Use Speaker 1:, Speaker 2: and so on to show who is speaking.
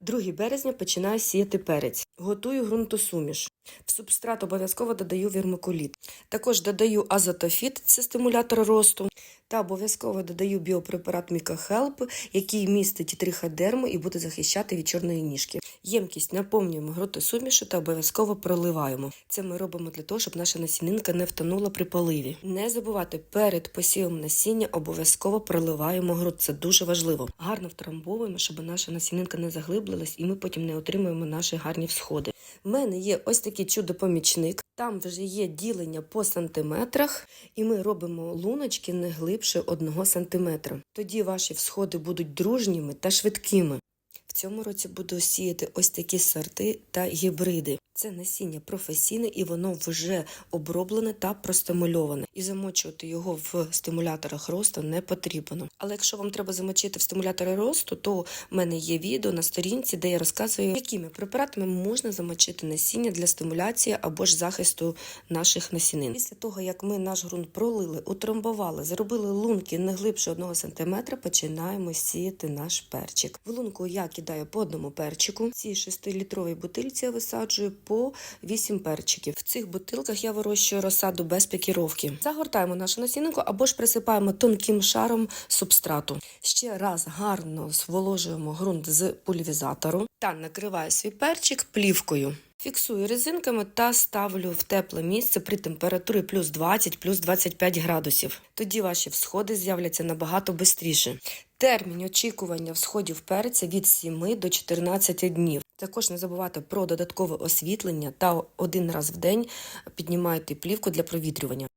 Speaker 1: 2 березня починаю сіяти перець. Готую ґрунтосуміш. В субстрат обов'язково додаю вірмикуліт. Також додаю азотофіт, це стимулятор росту. Та обов'язково додаю біопрепарат Мікахелп, який містить триходерму і буде захищати від чорної ніжки. Ємкість наповнюємо ґрунтосумішу та обов'язково проливаємо. Це ми робимо для того, щоб наша насінинка не втонула при поливі. Не забувайте, перед посівом насіння обов'язково проливаємо ґрунт. Це дуже важливо. Гарно втрамбовуємо, щоб наша насінинка не заглиблилась, і ми потім не отримуємо наші гарні всходи. У мене є ось такий чудо-помічник. Там вже є ділення по сантиметрах, і ми робимо луночки не глибше одного сантиметра. Тоді ваші всходи будуть дружніми та швидкими. В цьому році буду сіяти ось такі сорти та гібриди. Це насіння професійне і воно вже оброблене та простимульоване. І замочувати його в стимуляторах росту не потрібно. Але якщо вам треба замочити в стимулятори росту, то в мене є відео на сторінці, де я розказую, якими препаратами можна замочити насіння для стимуляції або ж захисту наших насінин. Після того, як ми наш ґрунт пролили, утрамбували, зробили лунки не глибше 1 см, починаємо сіяти наш перчик. В лунку я кидаю по одному перчику. В цій 6-літровій бутильці я висаджую по 8 перчиків. В цих бутилках я вирощую розсаду без пікіровки. Загортаємо нашу насінинку або ж присипаємо тонким шаром субстрату. Ще раз гарно зволожуємо ґрунт з пульвізатору та накриваю свій перчик плівкою. Фіксую резинками та ставлю в тепле місце при температурі плюс 20, плюс 25 градусів. Тоді ваші всходи з'являться набагато швидше. Термін очікування всходів перця від 7 до 14 днів. Також не забувати про додаткове освітлення та один раз в день піднімайте плівку для провітрювання.